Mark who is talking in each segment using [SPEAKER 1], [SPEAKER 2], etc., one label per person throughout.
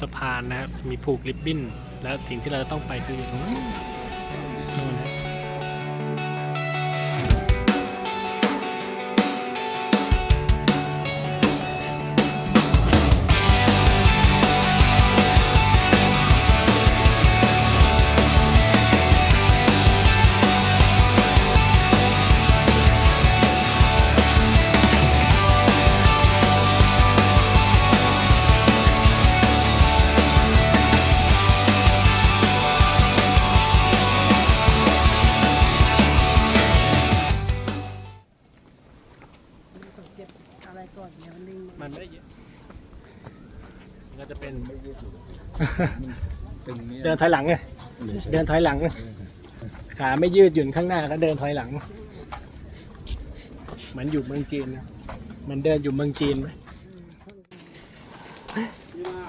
[SPEAKER 1] สะพานนะครับ มีผูกริบบิ้น แล้วสิ่งที่เราจะต้องไปคือตรงนู้นนู่นนะ มันไม่ได้เยอะมันก็จะเป็น
[SPEAKER 2] ตึงเนี่ย
[SPEAKER 1] เดินถอยหลังไงเดินถอยหลัง ขาไม่ยืดหยุ่นข้างหน้าก็เดินถอยหลังเหมือนอยู่เมืองจีนนะเหมันเดินอยู่เมืองจีนไหม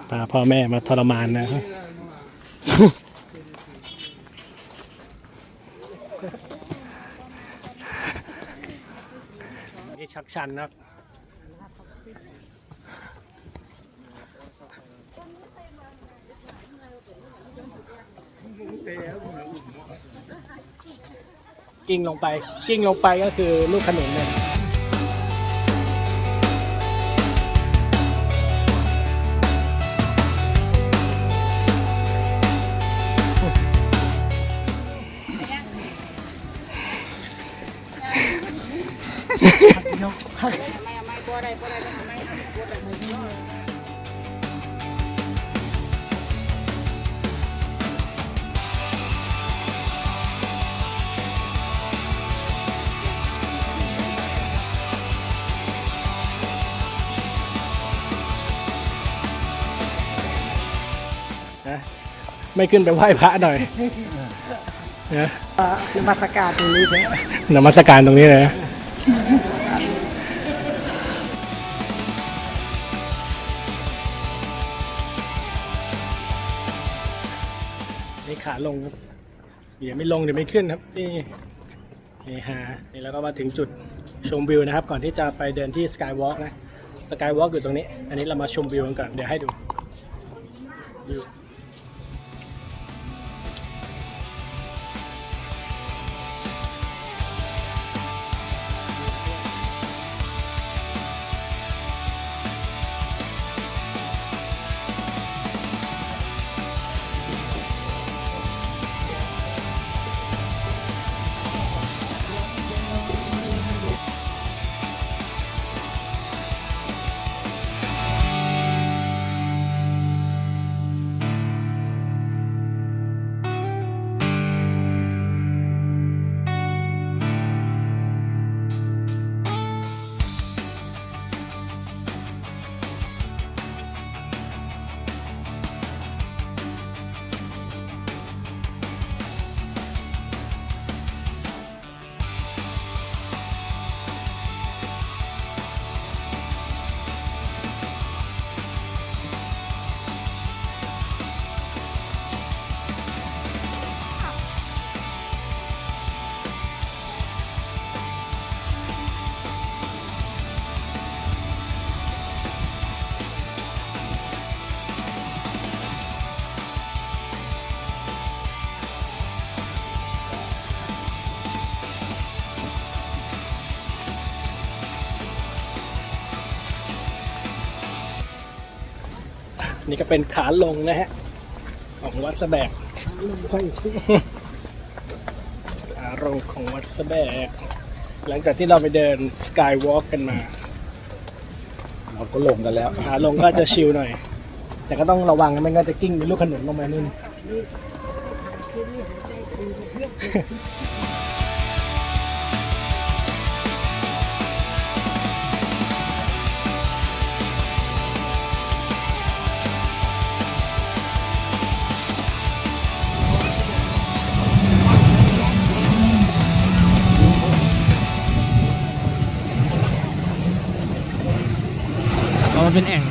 [SPEAKER 1] พาพ่อแม่มาทรมานนะนี่ชักชันนะครับ กิ้งลงไป กิ้งลงไปก็คือลูกขนุนเนี่ย นะไม่ขึ้นไปไหว้พระหน่อยนะ
[SPEAKER 3] นมัสการตรงนี้เลย
[SPEAKER 1] นมัสการตรงนี้เลยนะนี่ขาลงครับเดี๋ยวไม่ลงเดี๋ยวไม่ขึ้นครับนี่นี่ฮะนี่แล้วก็มาถึงจุดชมวิวนะครับ ก่อนที่จะไปเดินที่สกายวอล์กนะสกายวอล์กอยู่ตรงนี้ อันนี้เรามาชมวิวกันก่อนเดี๋ยวให้ดูวิว นี่ก็เป็นขาลงนะฮะ ของวัดสะแบก
[SPEAKER 3] ค่อยช่วย
[SPEAKER 1] ขาลงของวัดสะแบก หลังจากที่เราไปเดินสกายวอล์กกันมา
[SPEAKER 2] เราก็ลงกันแล้ว
[SPEAKER 1] ขาลงก็จะชิลหน่อย แต่ก็ต้องระวังนะไมันก็จะกิ้งเป็นลูกขนุนลงมานู่น มันเป็นแอ่ง